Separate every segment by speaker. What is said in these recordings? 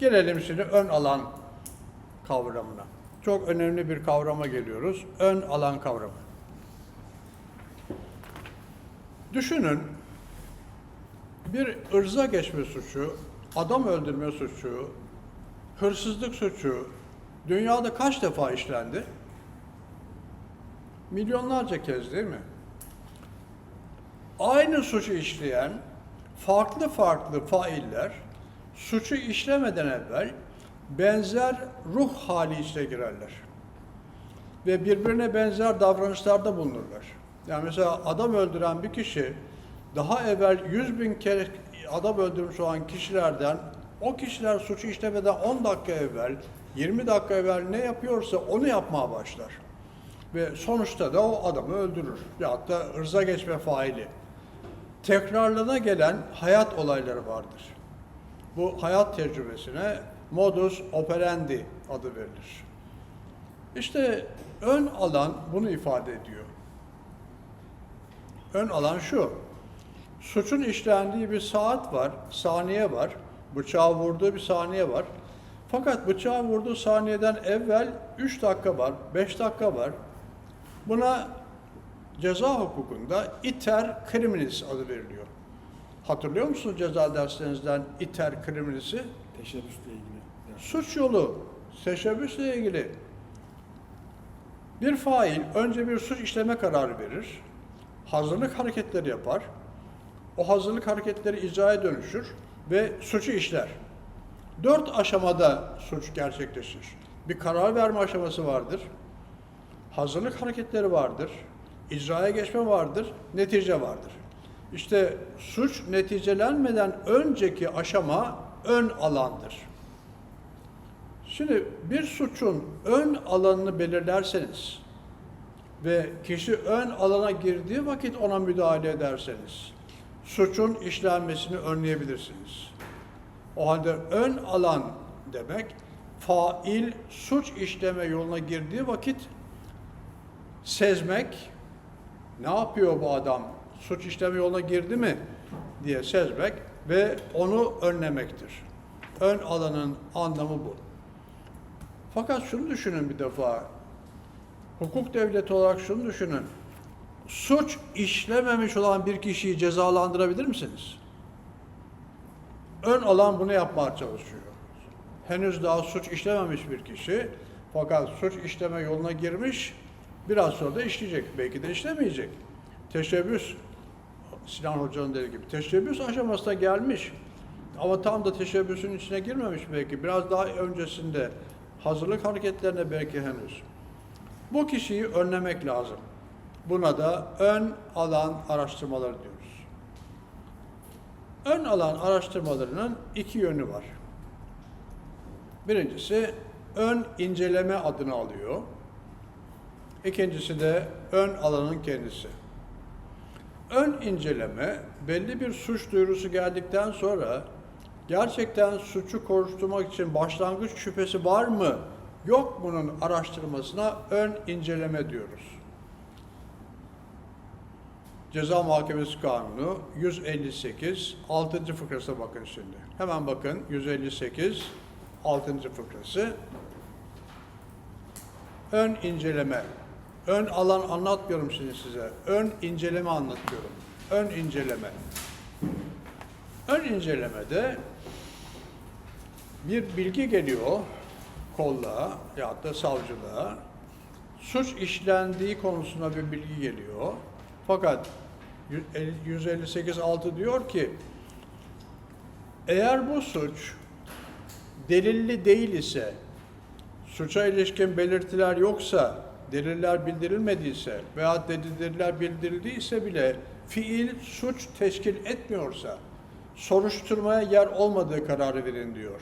Speaker 1: Gelelim şimdi ön alan kavramına. Çok önemli bir kavrama geliyoruz. Ön alan kavramı. Düşünün bir ırza geçme suçu, adam öldürme suçu, hırsızlık suçu dünyada kaç defa işlendi? Milyonlarca kez değil mi? Aynı suçu işleyen farklı farklı failler suçu işlemeden evvel benzer ruh hali içine girerler. Ve birbirine benzer davranışlarda bulunurlar. Yani mesela adam öldüren bir kişi daha evvel 100 bin kere adam öldürmüş olan kişilerden o kişiler suçu işlemeden 10 dakika evvel, 20 dakika evvel ne yapıyorsa onu yapmaya başlar. Ve sonuçta da o adamı öldürür. Ya da ırza geçme faili. Tekrarlana gelen hayat olayları vardır. Bu hayat tecrübesine modus operandi adı verilir. İşte ön alan bunu ifade ediyor. Ön alan şu. Suçun işlendiği bir saat var, saniye var. Bıçağı vurduğu bir saniye var. Fakat bıçağı vurduğu saniyeden evvel 3 dakika var, 5 dakika var. Buna ceza hukukunda iter criminis adı veriliyor. Hatırlıyor musunuz ceza derslerinizden iter criminisi?
Speaker 2: Teşebbüsle ilgili.
Speaker 1: Suç yolu, teşebbüsle ilgili bir fail önce bir suç işleme kararı verir, hazırlık hareketleri yapar, o hazırlık hareketleri icraya dönüşür ve suçu işler. Dört aşamada suç gerçekleşir. Bir karar verme aşaması vardır, hazırlık hareketleri vardır, icraya geçme vardır, netice vardır. İşte suç neticelenmeden önceki aşama ön alandır. Şimdi bir suçun ön alanını belirlerseniz ve kişi ön alana girdiği vakit ona müdahale ederseniz suçun işlenmesini önleyebilirsiniz. O halde ön alan demek fail suç işleme yoluna girdiği vakit sezmek ne yapıyor bu adam suç işleme yoluna girdi mi diye sezmek ve onu önlemektir. Ön alanın anlamı bu. Fakat şunu düşünün bir defa. Hukuk devleti olarak şunu düşünün. Suç işlememiş olan bir kişiyi cezalandırabilir misiniz? Ön alan bunu yapmaya çalışıyor. Henüz daha suç işlememiş bir kişi fakat suç işleme yoluna girmiş biraz sonra da işleyecek. Belki de işlemeyecek. Teşebbüs Sinan Hoca'nın dediği gibi teşebbüs aşamasına gelmiş. Ama tam da teşebbüsün içine girmemiş belki. Biraz daha öncesinde hazırlık hareketlerine belki henüz. Bu kişiyi önlemek lazım. Buna da ön alan araştırmaları diyoruz. Ön alan araştırmalarının iki yönü var. Birincisi ön inceleme adını alıyor. İkincisi de ön alanın kendisi. Ön inceleme belli bir suç duyurusu geldikten sonra gerçekten suçu konuşturmak için başlangıç şüphesi var mı yok bunun araştırmasına ön inceleme diyoruz. Ceza Muhakemesi Kanunu 158 6. fıkrasına bakın şimdi. Hemen bakın 158 6. fıkrası. Ön inceleme. Ön alan anlatmıyorum şimdi size. Ön inceleme anlatıyorum. Ön inceleme. Ön incelemede bir bilgi geliyor kolluğa ya da savcılığa. Suç işlendiği konusunda bir bilgi geliyor. Fakat 158.6 diyor ki eğer bu suç delilli değil ise, suça ilişkin belirtiler yoksa, deliller bildirilmediyse veya deliller bildirildiyse bile fiil suç teşkil etmiyorsa, soruşturmaya yer olmadığı kararı verin diyor.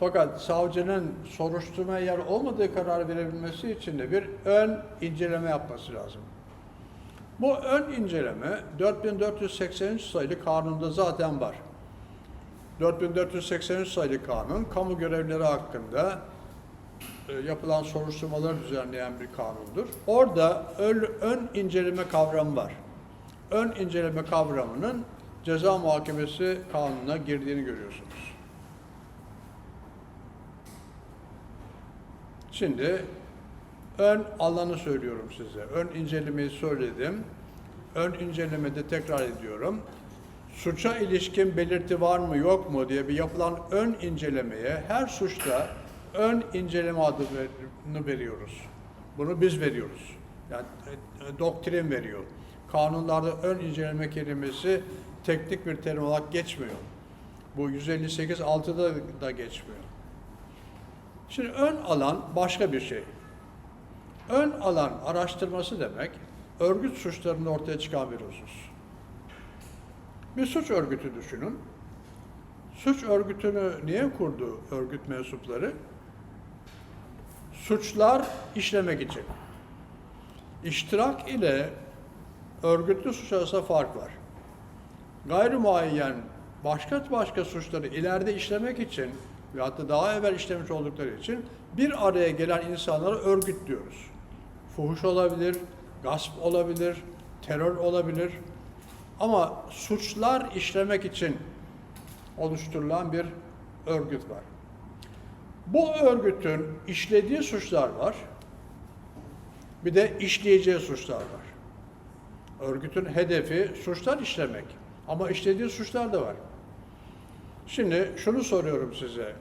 Speaker 1: Fakat savcının soruşturmaya yer olmadığı karar verebilmesi için de bir ön inceleme yapması lazım. Bu ön inceleme 4483 sayılı kanunda zaten var. 4483 sayılı kanun kamu görevlileri hakkında e, yapılan soruşturmaları düzenleyen bir kanundur. Orada ön inceleme kavramı var. Ön inceleme kavramının ceza muhakemesi kanununa girdiğini görüyorsunuz. Şimdi ön alanı söylüyorum size. Ön incelemeyi söyledim. Ön incelemede tekrar ediyorum. Suça ilişkin belirti var mı yok mu diye bir yapılan ön incelemeye her suçta ön inceleme adını veriyoruz. Bunu biz veriyoruz. Yani e, e, doktrin veriyor. Kanunlarda ön inceleme kelimesi teknik bir terim olarak geçmiyor. Bu 158 6'da da geçmiyor. Şimdi ön alan başka bir şey. Ön alan araştırması demek örgüt suçlarında ortaya çıkan bir husus. Bir suç örgütü düşünün. Suç örgütünü niye kurdu örgüt mensupları? Suçlar işlemek için. İştirak ile örgütlü suç arasında fark var. Gayri muayyen başka başka suçları ileride işlemek için ve hatta daha evvel işlemiş oldukları için bir araya gelen insanlara örgüt diyoruz. Fuhuş olabilir, gasp olabilir, terör olabilir. Ama suçlar işlemek için oluşturulan bir örgüt var. Bu örgütün işlediği suçlar var. Bir de işleyeceği suçlar var. Örgütün hedefi suçlar işlemek. Ama işlediği suçlar da var. Şimdi şunu soruyorum size.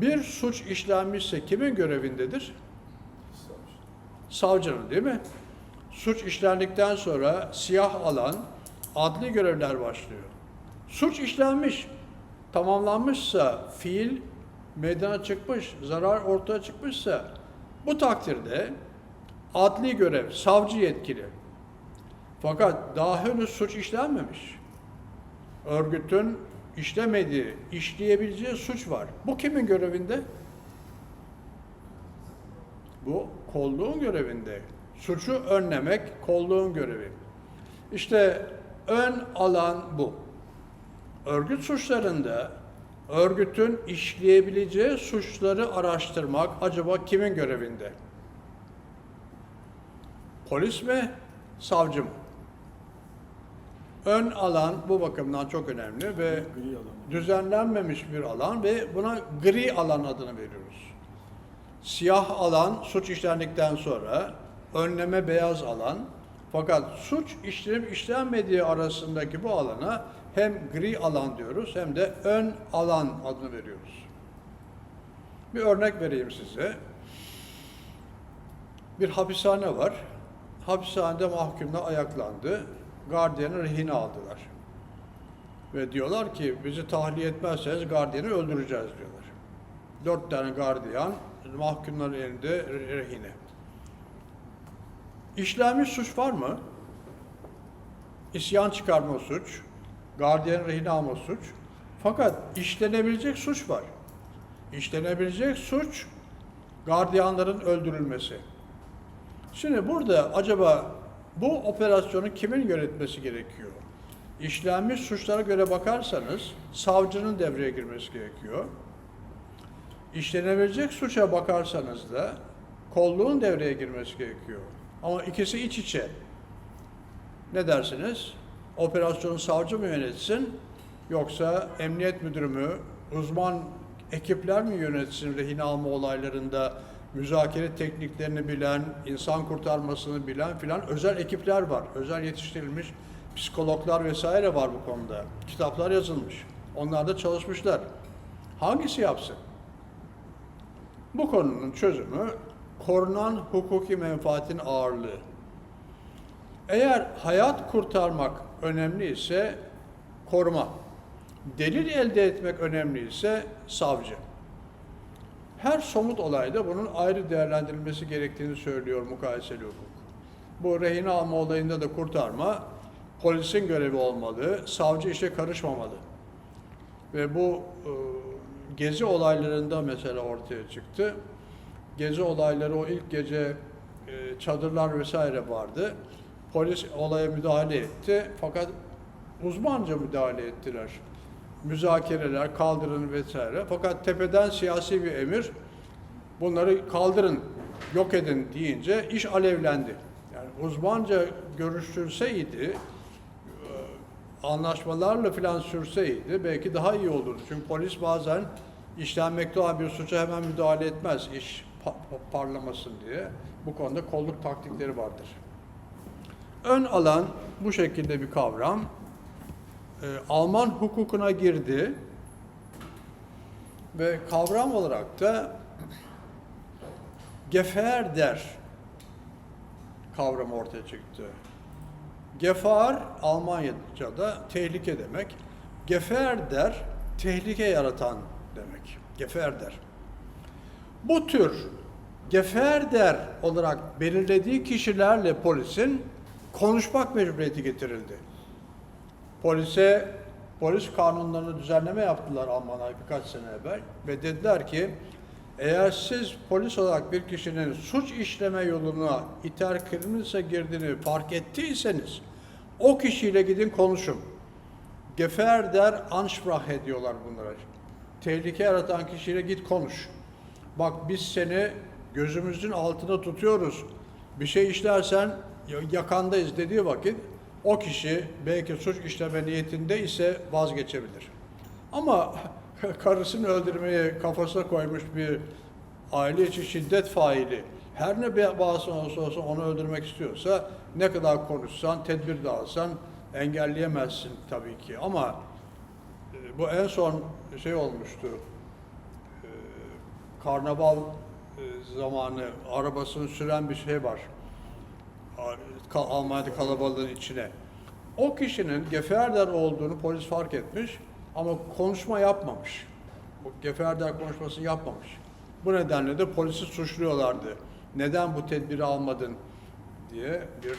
Speaker 1: Bir suç işlenmişse kimin görevindedir? Savcının değil mi? Suç işlendikten sonra siyah alan adli görevler başlıyor. Suç işlenmiş, tamamlanmışsa, fiil meydana çıkmış, zarar ortaya çıkmışsa bu takdirde adli görev, savcı yetkili. Fakat daha henüz suç işlenmemiş. Örgütün işlemediği, işleyebileceği suç var. Bu kimin görevinde? Bu kolluğun görevinde. Suçu önlemek kolluğun görevi. İşte ön alan bu. Örgüt suçlarında örgütün işleyebileceği suçları araştırmak acaba kimin görevinde? Polis mi, savcı mı? Ön alan bu bakımdan çok önemli ve düzenlenmemiş bir alan ve buna gri alan adını veriyoruz. Siyah alan suç işlendikten sonra, önleme beyaz alan. Fakat suç işlenip işlenmediği arasındaki bu alana hem gri alan diyoruz hem de ön alan adını veriyoruz. Bir örnek vereyim size. Bir hapishane var. Hapishanede mahkumlar ayaklandı. Gardiyanı rehine aldılar. Ve diyorlar ki bizi tahliye etmezseniz gardiyanı öldüreceğiz diyorlar. Dört tane gardiyan mahkumların elinde re- rehine. İşlenmiş suç var mı? İsyan çıkarma suç, gardiyanı rehine alma suç. Fakat işlenebilecek suç var. İşlenebilecek suç gardiyanların öldürülmesi. Şimdi burada acaba bu operasyonu kimin yönetmesi gerekiyor? İşlenmiş suçlara göre bakarsanız savcının devreye girmesi gerekiyor. İşlenebilecek suça bakarsanız da kolluğun devreye girmesi gerekiyor. Ama ikisi iç içe. Ne dersiniz? Operasyonu savcı mı yönetsin yoksa emniyet müdürü mü, uzman ekipler mi yönetsin rehin alma olaylarında müzakere tekniklerini bilen, insan kurtarmasını bilen filan özel ekipler var. Özel yetiştirilmiş psikologlar vesaire var bu konuda. Kitaplar yazılmış. Onlar da çalışmışlar. Hangisi yapsın? Bu konunun çözümü korunan hukuki menfaatin ağırlığı. Eğer hayat kurtarmak önemli ise koruma. Delil elde etmek önemli ise savcı. Her somut olayda bunun ayrı değerlendirilmesi gerektiğini söylüyor mukayeseli hukuk. Bu rehin alma olayında da kurtarma polisin görevi olmalı, savcı işe karışmamalı. Ve bu e, gezi olaylarında mesela ortaya çıktı. Gezi olayları o ilk gece e, çadırlar vesaire vardı. Polis olaya müdahale etti fakat uzmanca müdahale ettiler. Müzakereler, kaldırın vesaire. Fakat tepeden siyasi bir emir bunları kaldırın, yok edin deyince iş alevlendi. Yani uzmanca görüştülseydi, e, anlaşmalarla filan sürseydi belki daha iyi olurdu. Çünkü polis bazen işlenmekte olan bir suça hemen müdahale etmez. İş pa- pa- parlamasın diye bu konuda kolluk taktikleri vardır. Ön alan bu şekilde bir kavram. Ee, Alman hukukuna girdi ve kavram olarak da Gefährder kavramı ortaya çıktı. Gefar Almanca'da tehlike demek. Gefährder tehlike yaratan demek. Gefährder. Bu tür Gefährder olarak belirlediği kişilerle polisin konuşmak mecburiyeti getirildi. Polise polis kanunlarını düzenleme yaptılar Almanlar birkaç sene evvel ve dediler ki eğer siz polis olarak bir kişinin suç işleme yoluna iter kırmızı girdiğini fark ettiyseniz o kişiyle gidin konuşun. Gefährder Ansprache diyorlar bunlara. Tehlike yaratan kişiyle git konuş. Bak biz seni gözümüzün altında tutuyoruz. Bir şey işlersen yakandayız dediği vakit o kişi belki suç işleme niyetinde ise vazgeçebilir. Ama karısını öldürmeyi kafasına koymuş bir aile içi şiddet faili her ne bağısı olsa olsa onu öldürmek istiyorsa ne kadar konuşsan, tedbir de alsan engelleyemezsin tabii ki. Ama e, bu en son şey olmuştu. E, Karnaval e, zamanı arabasını süren bir şey var. Almanya'da kalabalığın içine. O kişinin Gefährder olduğunu polis fark etmiş ama konuşma yapmamış. O Gefährder konuşmasını yapmamış. Bu nedenle de polisi suçluyorlardı. Neden bu tedbiri almadın diye bir